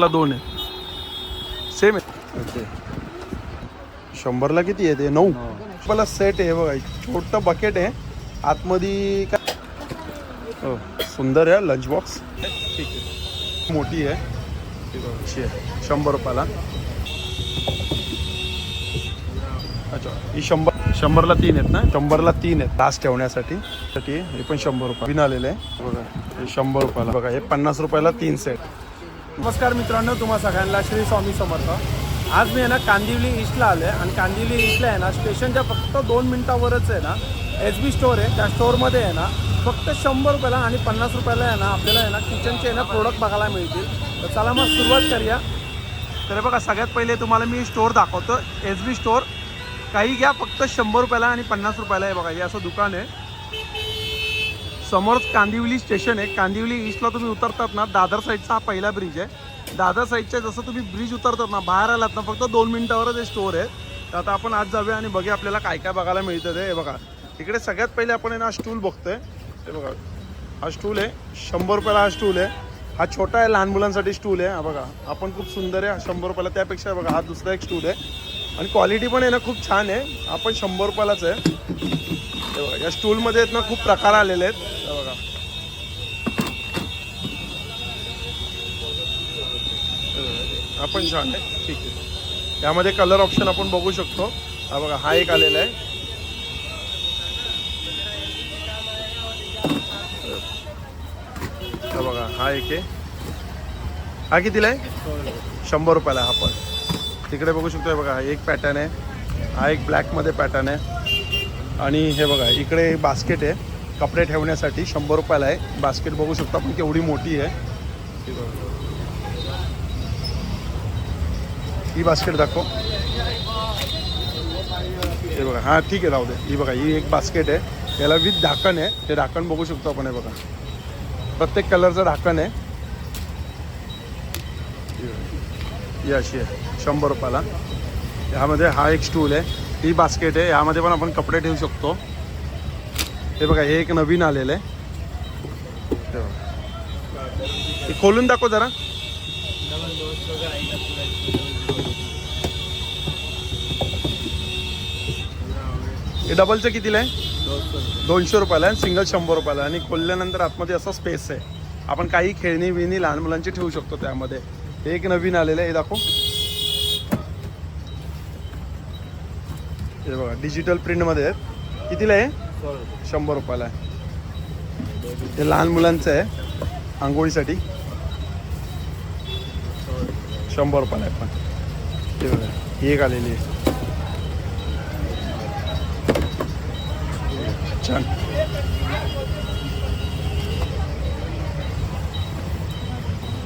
ला दोन आहे सेम आहे ओके. शंभरला किती आहे ते नऊ. मला सेट आहे बघा छोटं बकेट आहे. आतमध्ये काय? हो सुंदर आहे लंच बॉक्स ठीक आहे. मोठी आहे. शंभर रुपयाला. अच्छा ही शंभर शंभरला तीन आहेत ना? शंभरला तीन आहेत. तास ठेवण्यासाठी. साठी हे पण शंभर रुपये बिन आलेले आहे. बघा हे शंभर रुपयाला. बघा हे पन्नास रुपयाला तीन सेट नमस्कार मित्रांनो तुम्हा सगळ्यांना श्री स्वामी समर्थ. आज मी आहे ना कांदिवली ईस्टला आलो आहे आणि कांदिवली ईस्टला आहे ना स्टेशनच्या फक्त दोन मिनटावरच आहे ना एच बी स्टोअर आहे. त्या स्टोअरमध्ये आहे ना फक्त शंभर रुपयाला आणि पन्नास रुपयाला आहे ना आपल्याला आहे ना किचनचे आहे ना प्रोडक्ट बघायला मिळतील. तर चला मग सुरुवात करूया. तर बघा सगळ्यात पहिले तुम्हाला मी स्टोअर दाखवतो एच बी स्टोअर काही घ्या फक्त शंभर रुपयाला आणि पन्नास रुपयाला आहे बघा हे असं दुकान आहे. समोरच कांदिवली स्टेशन आहे. कांदिवली ईस्टला तुम्ही उतरतात ना दादर साईडचा हा पहिला ब्रिज आहे. दादर साईडच्या जसं तुम्ही ब्रिज उतरतात ना बाहेर आलात ना फक्त दोन मिनिटावरच हे स्टोअर आहे तर आता आपण आज जाऊया आणि बघूया आपल्याला काय काय बघायला मिळतं ते. हे बघा इकडे सगळ्यात पहिले आपण आहे ना स्टूल बघतोय. हे बघा हा स्टूल आहे. शंभर रुपयाला हा स्टूल आहे. हा छोटा आहे लहान मुलांसाठी स्टूल आहे. हा बघा आपण खूप सुंदर आहे. हा शंभर रुपयाला त्यापेक्षा बघा हा दुसरा एक स्टूल आहे. आणि क्वालिटी पण आहे ना खूप छान आहे. आपण शंभर रुपयालाच आहे. हे बघा या स्टूलमध्ये आहेत ना खूप प्रकार आलेले आहेत. हे बघा. आपण छान आहे. ठीक आहे. यामध्ये कलर ऑप्शन आपण बघू शकतो. हा बघा हा एक आलेला आहे. हा बघा हा एक आहे. हा कितीला आहे? शंभर रुपयाला हा पण. तिकडे बघू शकतो बघा हा एक पॅटर्न आहे. हा एक ब्लॅकमध्ये पॅटर्न आहे. आणि हे बघा इकडे बास्केट आहे. कपडे ठेवण्यासाठी शंभर रुपयाला आहे. बास्केट बघू शकता पण केवढी मोठी आहे. ही बास्केट दाखव. हे बघा हां ठीक आहे राहू दे. ही बघा ही एक बास्केट आहे. याला विथ ढाकण आहे. ते ढाकण बघू शकतो आपण हे बघा. प्रत्येक कलरचं ढाकण आहे. ही अशी आहे शंभर रुपयाला. ह्यामध्ये हा एक स्टूल आहे. ही बास्केट आहे. यामध्ये पण आपण कपडे ठेवू शकतो. हे बघा हे एक नवीन आलेलं आहे. हे खोलून दाखव जरा. हे डबलचं कितीला आहे? दोनशे रुपयाला आहे सिंगल शंभर रुपयाला आणि खोलल्यानंतर आतमध्ये असा स्पेस आहे. आपण काही खेळणी बिळणी लहान मुलांची ठेवू शकतो त्यामध्ये. हे एक नवीन आलेलं आहे. हे दाखव. हे बघा डिजिटल प्रिंटमध्ये आहेत. कितीला आहे? शंभर रुपयाला आहे. हे लहान मुलांचं आहे आंघोळीसाठी. शंभर रुपयाला आहे पण. हे बघा ही एक आलेली आहे. छान.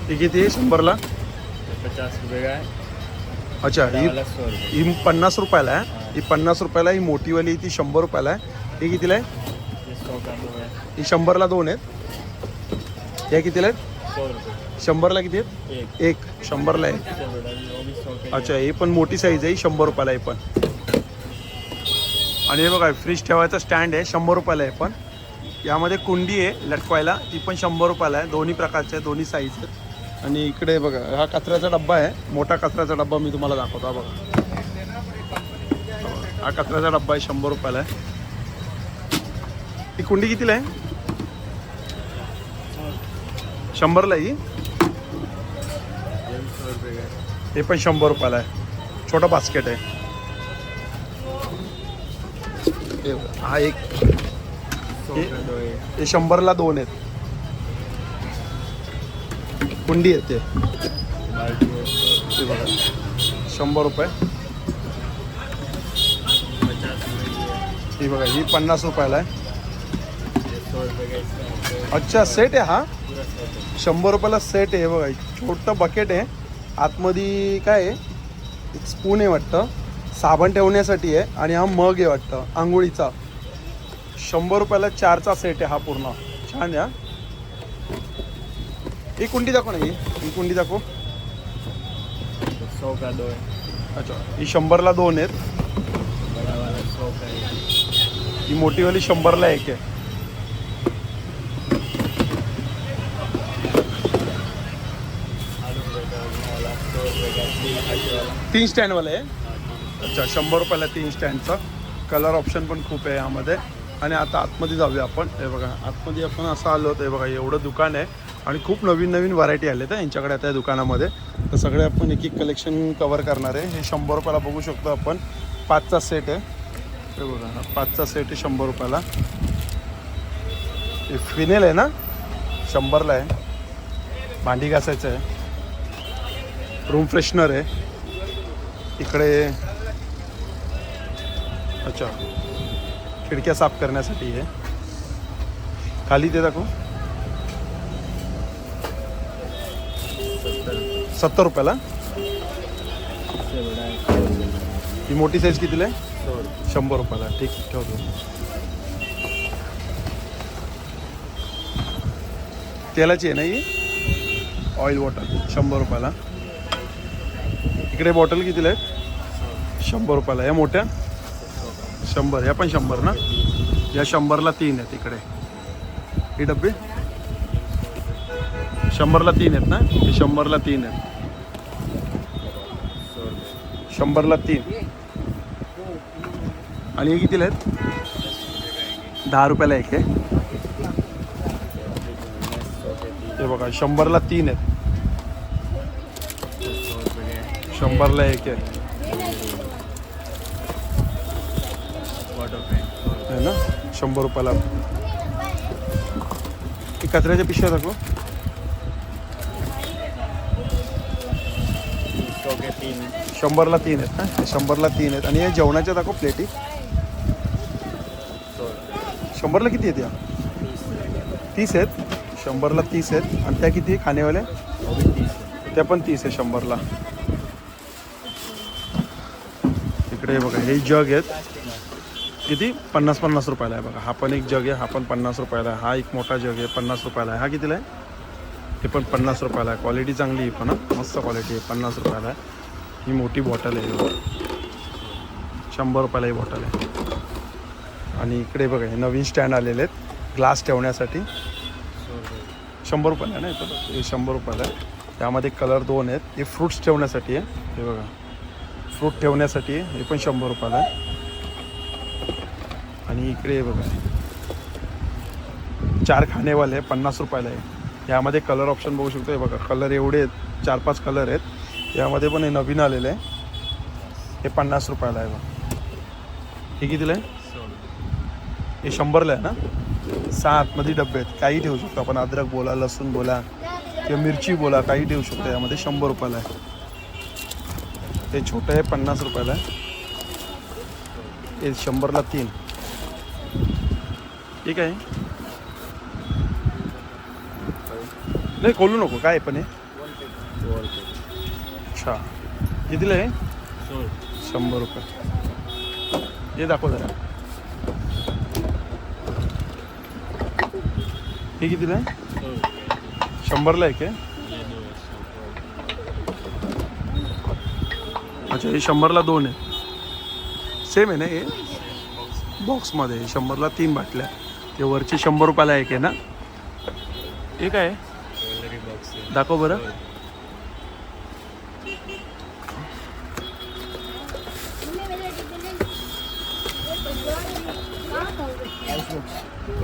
ती किती आहे? शंभरला? पचास रुपये का अच्छा ही ही पन्नास रुपयाला आहे. ही. पन्नास रुपयाला ही मोठीवाली ती शंभर रुपयाला आहे. ही कितीला आहे? है शंभरला दोन आहेत. या कितीला आहेत? शंभरला किती आहेत? एक. शंभरला आहे. अच्छा हे पण मोठी साईज आहे. ही शंभर रुपयाला आहे पण. आणि हे बघा फ्रीज ठेवायचा स्टँड आहे. शंभर रुपयाला आहे पण. यामध्ये कुंडी आहे लटकवायला. ती पण शंभर रुपयाला आहे. दोन्ही प्रकारचे आहे दोन्ही साईज आहेत. आणि इकडे बघा हा कचऱ्याचा डब्बा आहे. मोठा कचऱ्याचा डब्बा मी तुम्हाला दाखवतो हा बघा. हा कचऱ्याचा डब्बा आहे शंभर रुपयाला आहे. ही कुंडी कितीला आहे? शंभरला आहे ही? हे पण शंभर रुपयाला आहे. छोटा बास्केट आहे. हा एक हे शंभरला दोन आहेत. कुंडी आहे ते बघा शंभर रुपये. ही बघा ही पन्नास रुपयाला आहे. अच्छा सेट आहे हा. शंभर रुपयाला सेट आहे हे बघा छोटं बकेट आहे. आतमध्ये काय आहे? एक स्पून आहे वाटतं. साबण ठेवण्यासाठी आहे आणि हा मग आहे वाटतं आंघोळीचा. शंभर रुपयाला चारचा सेट आहे हा पूर्ण. छान आहे हा ही कुंडी दाखव ना ही. ही कुंडी दाखव. तो सौ का दो है अच्छा ही शंभरला दोन आहेत. बड़ा वाला सौ का है ही मोठीवाली शंभरला एक आहे. आलू तुम्हाला स्टोर वेगळा तीन तीन स्टँडवाला आहे. हा, तीन. अच्छा शंभर रुपयाला तीन स्टँडचं. कलर ऑप्शन पण खूप आहे यामध्ये. आणि आता आतमध्ये जाऊया आपण. हे बघा आतमध्ये आपण असं आलो होतं हे बघा एवढं दुकान आहे. आणि खूप नवीन नवीन व्हरायटी आले तर यांच्याकडे आता या दुकानामध्ये. तर सगळे आपण एक एक कलेक्शन कवर करणार आहे. हे शंभर रुपयाला बघू शकतो आपण. पाचचा सेट आहे. हे बघा पाचचा सेट आहे शंभर रुपयाला. हे फिनेल आहे ना? शंभरला आहे. भांडी घासायचं आहे. रूम फ्रेशनर आहे. इकडे अच्छा. खिडक्या साफ़ करण्यासाठी आहे खाली ते दाखव. सत्तर बडा है ही साईज कितीला आहे? रुपये शंभर ठीक, ठेवतो. तेलाची ना ही? ऑइल बॉटल शंभर रुपयाला. इकडे बॉटल कितीला आहेत? शंभर रुपयाला. या मोठ्या. शंभर या पण शंभर ना? या शंभरला तीन आहेत इकडे. ही डब्बे? शंभरला तीन आहेत ना? हे शंभरला तीन आहेत. शंभरला तीन. आणि हे कितीला आहेत? दहा रुपयाला एक आहे. हे बघा शंभरला तीन आहेत. शंभरला एक आहे. आहे है ना? शंभर रुपयाला. ही कचऱ्याच्या पिशव्या दाखव. तीन शंभरला तीन आहेत ना? शंभरला तीन आहेत. आणि हे जेवणाच्या दाखव प्लेटी. शंभरला किती आहेत या? तीस आहेत. शंभरला तीस आहेत. आणि त्या किती खाणेवाल्या त्या पण तीस आहे शंभरला. इकडे बघा हे जग आहेत. किती? पन्नास पन्नास रुपयाला आहे बघा. हा पण एक जग आहे हा पण पन्नास रुपयाला आहे. हा एक मोठा जग आहे पन्नास रुपयाला आहे. हा कितीला आहे? हे पण पन्नास रुपयाला आहे. क्वालिटी चांगली आहे पण मस्त क्वालिटी आहे. पन्नास रुपयाला आहे. ही मोठी बॉटल आहे. शंभर रुपयाला ही बॉटल आहे. आणि इकडे बघा हे नवीन स्टँड आलेले आहेत. ग्लास ठेवण्यासाठी. शंभर रुपयाला आहे ना इथं? हे शंभर रुपयाला आहे. त्यामध्ये कलर दोन आहेत. हे फ्रूट्स ठेवण्यासाठी आहे. हे बघा. फ्रूट ठेवण्यासाठी आहे हे पण शंभर रुपयाला आहे. आणि इकडे बघा. चार खाणेवाले आहे पन्नास रुपयाला आहे यामध्ये कलर ऑप्शन बघू शकतो. हे बघा कलर एवढे आहेत चार पाच कलर आहेत. यामध्ये पण हे नवीन आलेलं आहे. हे पन्नास रुपयाला आहे बघा. हे कितीला आहे? हे शंभरला आहे ना? सहा आतमध्ये डबे आहेत. काही ठेवू शकतो आपण. अद्रक बोला लसूण बोला किंवा मिरची बोला काही ठेवू शकतो. यामध्ये शंभर रुपयाला आहे. ते छोटं आहे पन्नास रुपयाला आहे. हे शंभरला तीन. ठीक आहे. नाही खोलू नको काय आहे पण हे? अच्छा. कितीला आहे शंभर रुपये. हे दाखव जरा. हे कितीला आहे शंभरला आहे. काय अच्छा हे शंभरला दोन आहे. सेम आहे ना हे? बॉक्समध्ये शंभरला तीन बाटल्या. ते वरची शंभर रुपयाला एक आहे ना? हे काय आहे? ज्वेलरी बॉक्स है दाखव बरं.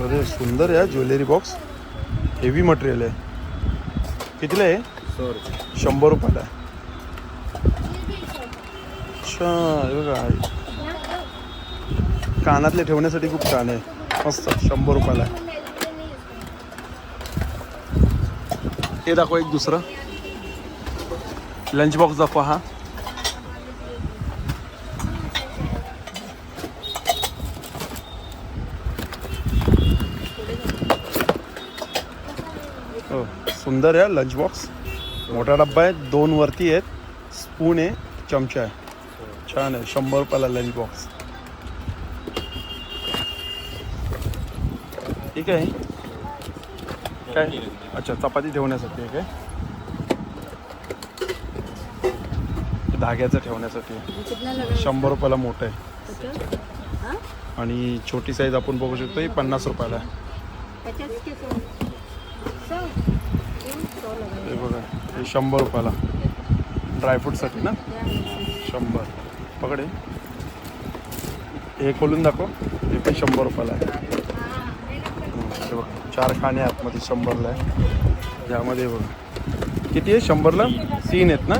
अरे सुंदर आहे ज्वेलरी बॉक्स. हेवी मटेरियल आहे. कितीला आहे? शंभर रुपयाला. आहे अच्छा हे बघा. कानातले ठेवण्यासाठी खूप छान आहे. मस्त शंभर रुपयाला आहे. हे दाखव एक दुसरं. लंच बॉक्स दाखवा हा. हो सुंदर आहे लंच बॉक्स मोठा डब्बा आहे दोन वरती आहेत. स्पून आहे चमचा आहे. छान आहे शंभर रुपयाला लंच बॉक्स ठीक आहे. काय? अच्छा चपाती ठेवण्यासाठी आहे काय? धाग्याचं ठेवण्यासाठी. शंभर रुपयाला मोठं आहे. आणि छोटी साईज आपण बघू शकतो ही पन्नास रुपयाला आहे. हे बघा हे शंभर रुपयाला. ड्रायफ्रूटसाठी ना? शंभर. पकडे हे खोलून दाखव हे पण शंभर रुपयाला आहे. हे बघ चार खाणे आतमध्ये शंभरला आहे. यामध्ये बघ. किती आहे? शंभरला? तीन आहेत ना?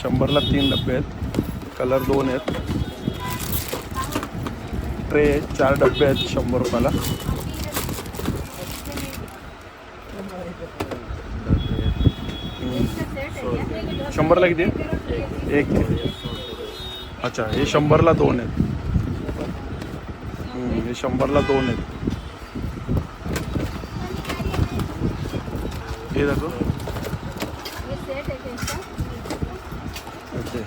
शंभरला तीन डब्बे आहेत. कलर दोन आहेत. ट्रे आहेत चार डब्बे आहेत शंभर रुपयाला. शंभरला किती आहे? एक अच्छा हे शंभरला दोन आहेत. हे शंभरला दोन आहेत. हे दाखव. ओके.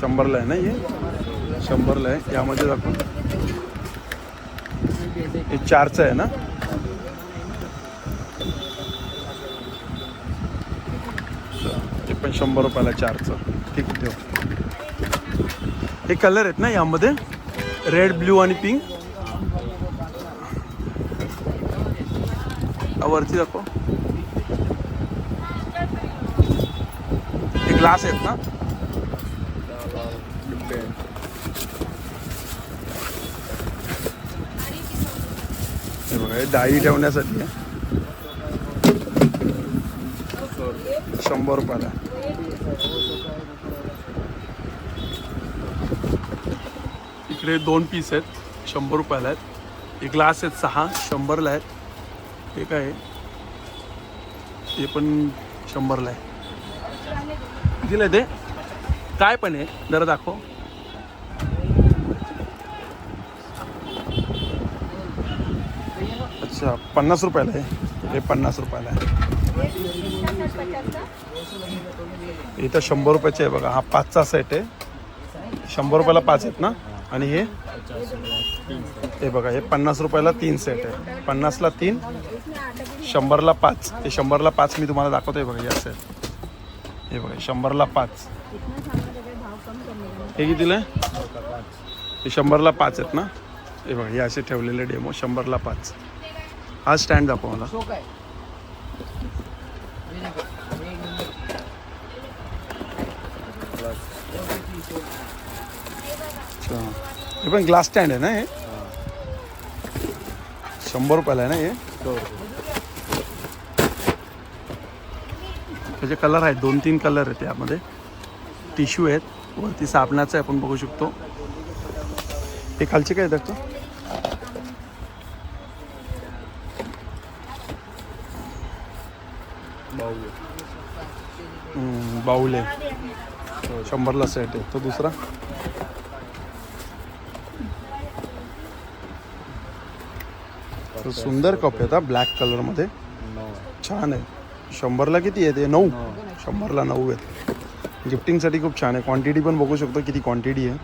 शंभरला आहे ना हे? शंभरला आहे. यामध्ये दाखव. हे चारचं आहे ना? हे पण शंभर रुपयाला चारचं. ठीक आहे ठेव हे कलर आहेत ना यामध्ये? रेड ब्ल्यू आणि पिंक वरती दाखव आहेत ना? हे बघा हे डाळी ठेवण्यासाठी आहे. शंभर रुपयाला. इकडे दोन पीस आहेत शंभर रुपयाला आहेत. एक ग्लास आहेत सहा शंभरला आहेत. हे काय आहे? हे पण शंभरला आहे. कितीला आहे ते. काय पण आहे. जरा दाखव. अच्छा पन्नास रुपयाला आहे. हे पन्नास रुपयाला आहे. इथं शंभर रुपयाचे आहे बघा. हा पाचचा सेट आहे. शंभर रुपयाला पाच आहेत ना? आणि हे? हे बघा हे पन्नास रुपयाला तीन सेट आहे. पन्नासला तीन शंभरला पाच. हे शंभरला पाच मी तुम्हाला दाखवतोय बघा या सेट हे बघा शंभरला पाच. हे कितीला आहे? हे शंभरला पाच आहेत ना? हे बघा हे असे ठेवलेले डेमो शंभरला पाच. हा स्टँड दाखव मला. अच्छा. हे पण ग्लास स्टँड आहे ना हे? शंभर रुपयाला आहे ना हे सौ रुपये त्याचे कलर आहेत दोन तीन कलर आहेत यामध्ये. टिश्यू आहेत वरती साबणाचं आहे आपण बघू शकतो. हे खालचे काय त्याचं बाऊ बाऊल आहे. शंभरला सेट आहे. तो दुसरा? सुंदर कप आहेत हा ब्लॅक कलरमध्ये. छान आहे. शंभरला किती आहे ते नऊ? शंभरला नऊ आहेत. गिफ्टिंगसाठी खूप छान आहे. क्वांटिटी पण बघू शकतो किती क्वांटिटी आहे.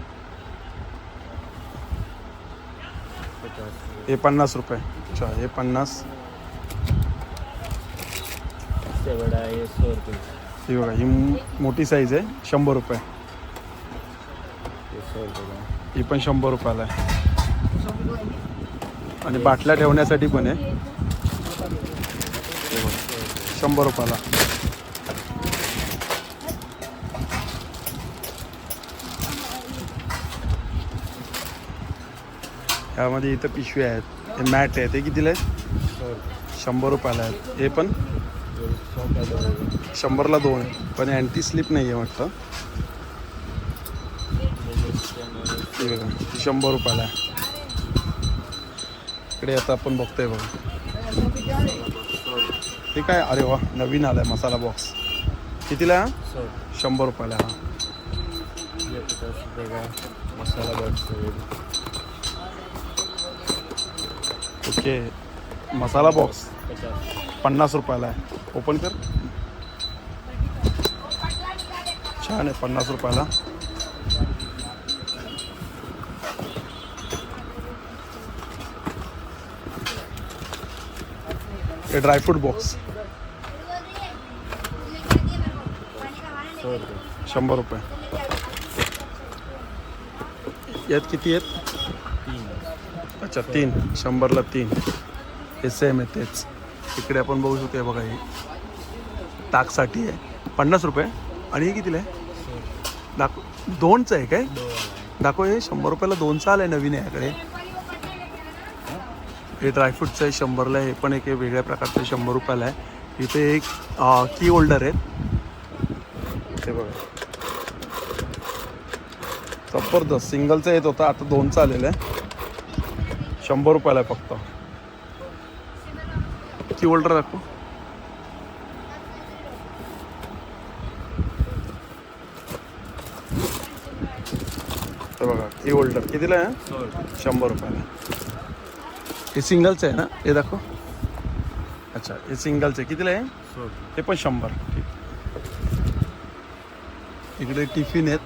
हे पन्नास रुपये. अच्छा हे पन्नास. इससे बड़ा है ही बघा ही मोठी साईज आहे. शंभर रुपये. ही पण शंभर रुपयाला आहे. आणि बाटल्या ठेवण्यासाठी पण आहे. शंभर रुपयाला. ह्यामध्ये इथं पिशवी आहेत. हे मॅट आहे ते कितीला आहेत? शंभर रुपयाला आहेत. हे पण शंभरला दोन आहे पण अँटी स्लिप नाही आहे वाटतं शंभर रुपयाला आहे. इकडे आता आपण बघतोय बघा. हे काय? अरे वा नवीन आलाय मसाला बॉक्स कितीला? हा? शंभर रुपयाला हा. Masala box. Okay masala box पन्नास रुपयाला आहे. ओपन कर. छान आहे पन्नास रुपयाला. हे ड्रायफ्रूट बॉक्स सौ रुपये शंभर रुपये. यात किती आहेत? अच्छा तीन. शंभरला तीन. हे सेम आहे तेच. इकडे आपण बघू शकतो बघा हे ताकसाठी आहे. पन्नास रुपये. आणि हे कितीला आहे? दाखव. दोनचं आहे काय? दाखव हे. शंभर रुपयाला दोनचं आलं आहे नवीन याकडे. हे ड्रायफ्रूटचं आहे शंभरला आहे. हे पण एक वेगळ्या प्रकारचं शंभर रुपयाला आहे. इथे एक की होल्डर आहेत. ते बघा. जबरदस्त. सिंगलचं येत होतं आता दोनचं आलेलं आहे. शंभर रुपयाला आहे फक्त. की होल्डर दाखव. हे बघा की होल्डर कितीला आहे? शंभर रुपयाला. हे सिंगलचं आहे ना? हे दाखव. अच्छा हे सिंगलचं आहे. कितीला आहे? हे पण शंभर. ठीक. इकडे टिफिन आहेत.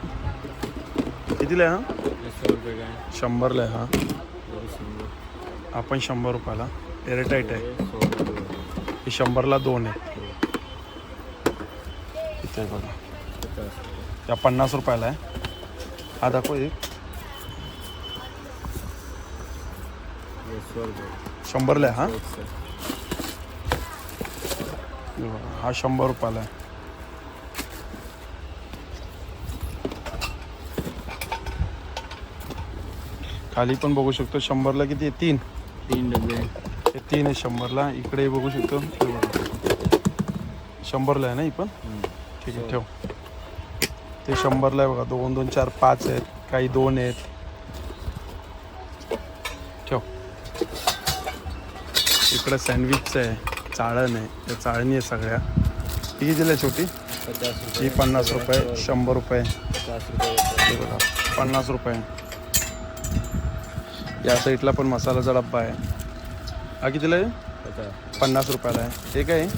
कितीला आहे हा? शंभरला आहे हा. आपण शंभर रुपयाला. एअरटाईट आहे. हे शंभरला दोन आहेत. इथे बघा. या पन्नास रुपयाला आहे. हा दाखव एक. शंभरला आहे हा. हा शंभर रुपयाला आहे. खाली पण बघू शकतो शंभरला किती आहे? तीन. तीन डब्बे हे तीन आहे शंभरला. इकडे बघू शकतो. शंभरला आहे ना ही पण? ठीक आहे ठेव. ते शंभरला आहे बघा. दोन दोन चार पाच आहेत. काही दोन आहेत. ठेव. इकडं सँडविचचं आहे. चाळण आहे. त्या चाळणी आहे सगळ्या. कितीला आहे छोटी ही पन्नास रुपये शंभर रुपये. पन्नास रुपये. या साईडला पण मसाल्याचा डब्बा आहे. हा कितीला आहे? पन्नास रुपयाला आहे. हे काय आहे?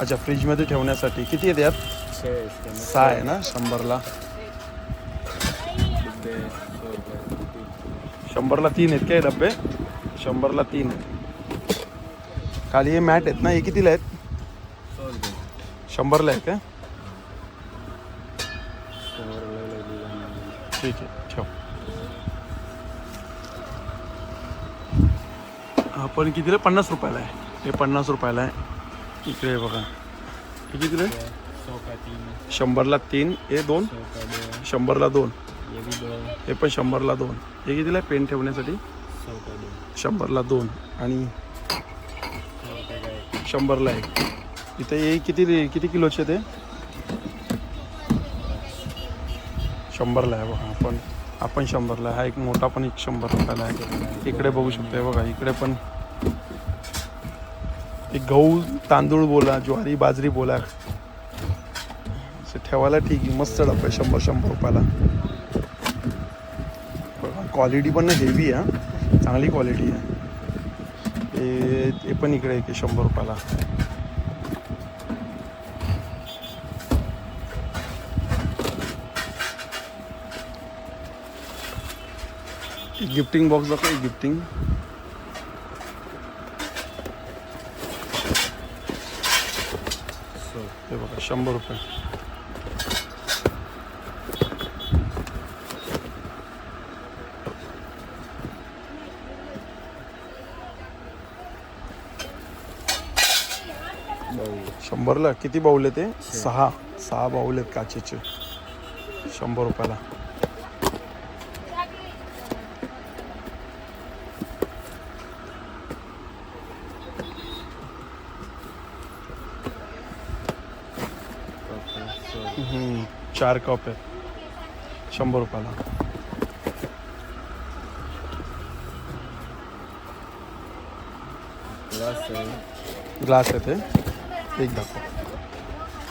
अच्छा फ्रीजमध्ये ठेवण्यासाठी किती यात? में सहा आहे ना शंभरला. शंभरला तीन आहेत काय डब्बे? शंभरला तीन आहेत. खाली हे मॅट आहेत ना हे कितीला आहेत? शंभरला आहे. में ठीक आहे ठेव हा पण कितीला? पन्नास रुपयाला आहे. हे पन्नास रुपयाला आहे. इकडे बघा. हे कितीला आहे शंभरला तीन हे दोन. शंभरला दोन. हे पण शंभरला दोन. हे कितीला आहे? पेन ठेवण्यासाठी? शंभरला दोन. आणि शंभरला एक. इथे हे किती किती किलोचे ते? शंभरला आहे बघा. आपण आपण शंभरला आहे. हा एक मोठा पण एक शंभर रुपयाला आहे. इकडे बघू शकतो बघा. इकडे पण एक गहू तांदूळ बोला ज्वारी बाजरी बोला. असं ठेवायला ठीक आहे मस्त डब्बा आहे शंभर शंभर रुपयाला. क्वालिटी पण हेवी आहे चांगली क्वालिटी आहे. ते ते पण इकडे एक आहे शंभर रुपयाला. गिफ्टिंग बॉक्स दाखव गिफ्टिंग सौ हे बघा शंभर रुपये. शंभरला किती बाऊल ते सहा. सहा बाऊल आहेत काचेचे. शंभर रुपयाला. चार कप आहेत शंभर रुपयाला ग्लास है। आहे ते एक दाखव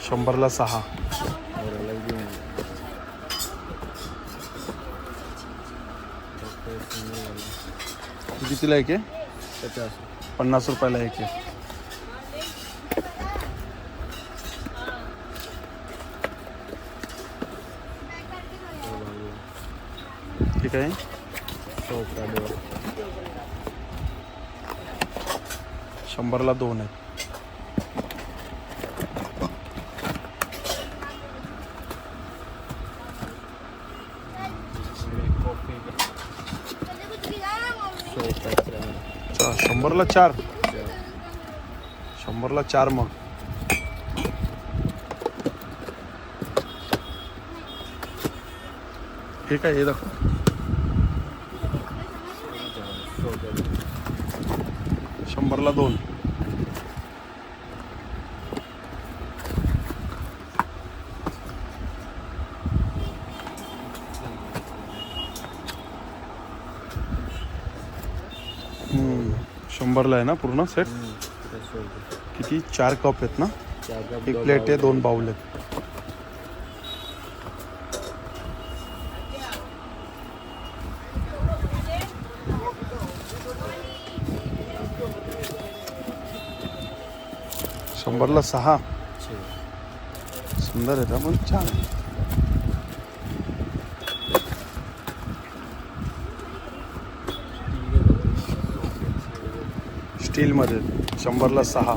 शंभरला सहा। है हे कितीला एक आहे पन्नास रुपयाला एक आहे okay. शंभरला दोन आहेत. शंभरला चार. शंभरला चार मग. हे काय हे दाखव. शंभरला दोन. शंभरला आहे ना पूर्ण सेट किती? चार कप आहेत ना? एक प्लेट आहे दोन बाउल आहेत. शंभरला सहा. सुंदर आहे पण छान आहे. स्टीलमध्ये शंभरला सहा.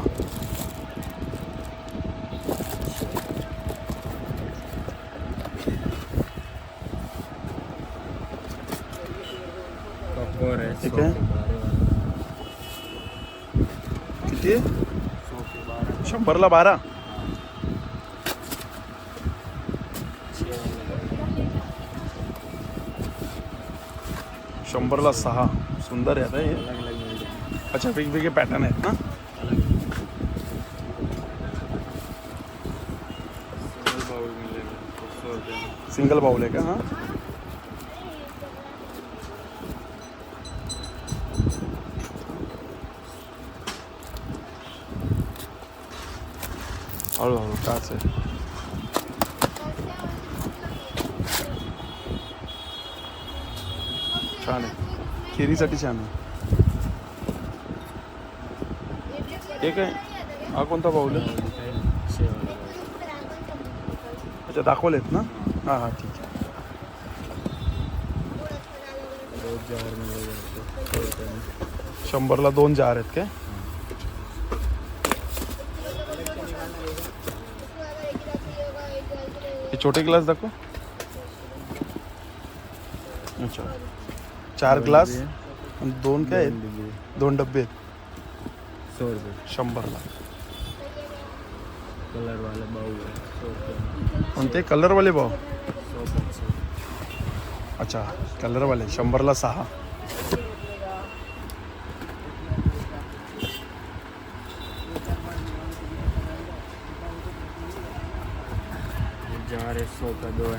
है ठीक सौ बारह। शंभरला बारा छः वाला शंभरला सहा। सुंदर आहे आता हे अलग अलग मिल जाए अच्छा वेगवेगळे पॅटर्न आहेत ना? अलग सिंगल बाउल मिलेगा तो सौ रुपये में सिंगल बाउल आहे का हां। हळूहळू काच आहे छान आहे खेरीसाठी छान आहे हे काय हा कोणता बाउल आहे छः वाला अच्छा दाखवलेत ना हां हां ठीक आहे जार शंभरला दोन जार आहेत काय छोटे ग्लास दाखव. अच्छा. चार ग्लास आणि दोन काय आहेत? दोन डब्बे आहेत. सौ रुपये. शंभरला कलर वाला सौ रुपये. कोणते? कलरवाले भाव अच्छा कलरवाले. शंभरला सहा जार है का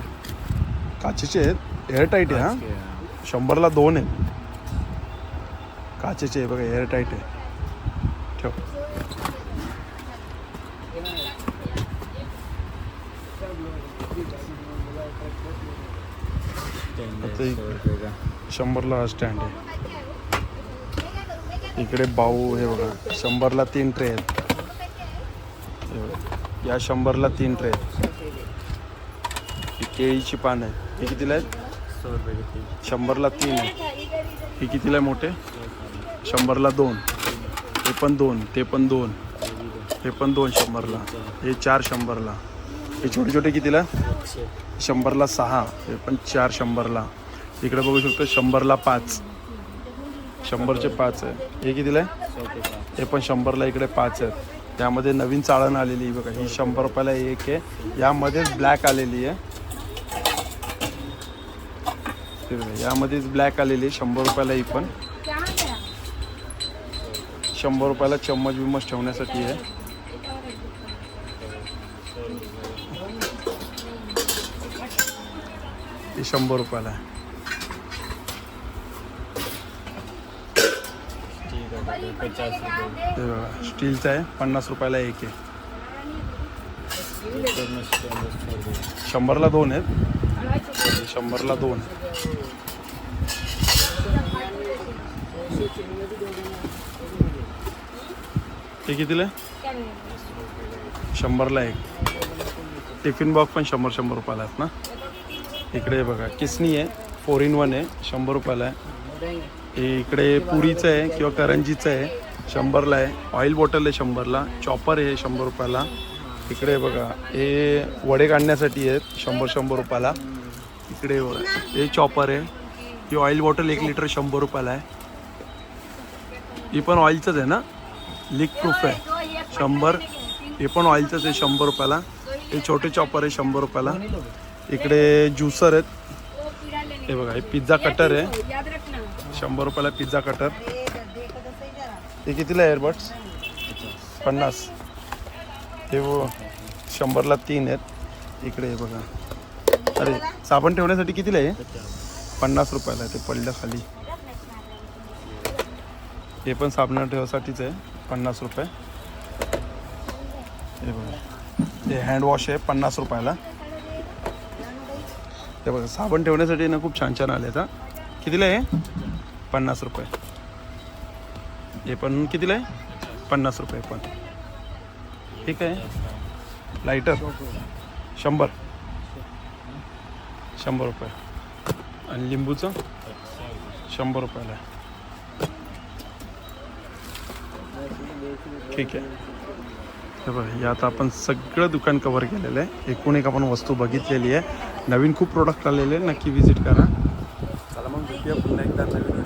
काचेचे आहेत. एअरटाईट आहे हां। शंभरला दोन आहेत. काचेचे आहे बघा एअरटाईट आहे. ठेव. आता है शंभरला स्टँड आहे. इकडे बाऊ हे बघा शंभरला तीन ट्रे आहेत. हे बघा. या शंभरला तीन ट्रे आहेत. केळीची पान आहे ही कितीला आहेत? सौ रुपये शंभरला तीन आहे ही कितीला आहे मोठे? शंभरला दोन. हे पण दोन ते पण दोन. हे पण दोन शंभरला. हे चार शंभरला. हे छोटे छोटे कितीला? शंभरला सहा. हे पण चार शंभरला. इकडे बघू शकतो शंभरला पाच. शंभरचे पाच आहे हे कितीला आहे? सौ पाँच हे पण शंभरला इकडे पाच आहेत. त्यामध्ये नवीन चाळण आलेली आहे बघा. ही शंभर रुपयाला एक आहे. यामध्येच ब्लॅक आलेली आहे. हे बघा, यामध्येच ब्लॅक आलेली आहे शंभर रुपयाला ही पण. शंभर रुपयाला चम्मच बिम्मच ठेवण्यासाठी आहे. ते शंभर रुपयाला आहे. पचास बघा स्टीलचं आहे पन्नास रुपयाला एक आहे. शंभरला दोन आहेत. शंभरला दोन. हे कितीला शंभरला एक. टिफिन बॉक्स पण शंभर शंभर रुपयाला आहेत ना? इकडे बघा किसनी आहे फोर इन वन आहे शंभर रुपयाला आहे. इकडे पुरीचं आहे किंवा करंजीचं आहे शंभरला आहे. ऑइल बॉटल आहे शंभरला चॉपर आहे शंभर रुपयाला. इकडे बघा हे वडे काढण्यासाठी आहेत शंभर शंभर रुपयाला. इकडे हो. हे. चॉपर आहे. ही ऑइल बॉटल एक लिटर शंभर रुपयाला आहे. ही पण ऑइलचंच आहे ना? लीक प्रूफ आहे. शंभर. हे पण ऑइलचंच आहे शंभर रुपयाला. हे छोटे चॉपर आहे शंभर रुपयाला. इकडे ज्युसर आहेत. हे बघा हे पिझ्झा कटर आहे. शंभर रुपयाला पिझ्झा कटर हे कितीला एअरबड्स पन्नास. हे शंभरला तीन आहेत. इकडे हे बघा. अरे साबण ठेवण्यासाठी कितीला आहे? पन्नास रुपयाला आहे ते पडलं खाली. हे पण साबण ठेवासाठीच आहे पन्नास रुपये. हे बघा. हे हँडवॉश आहे पन्नास रुपयाला. हे बघा साबण ठेवण्यासाठी ना खूप छान छान आले आता कितीला आहे? पन्नास रुपये. हे पण कितीला आहे? पन्नास रुपये पण. ठीक आहे लाईटर शंभर. शंभर रुपये. आणि लिंबूचं? शंभर रुपयाला आहे. ठीक आहे. हे बघा हे आता आपण सगळं दुकान कवर केलेलं आहे. एकूण एक आपण वस्तू बघितलेली आहे. नवीन खूप प्रोडक्ट आलेले आहे नक्की विजिट करा. चला मग भेटूया पुन्हा एकदा नवीन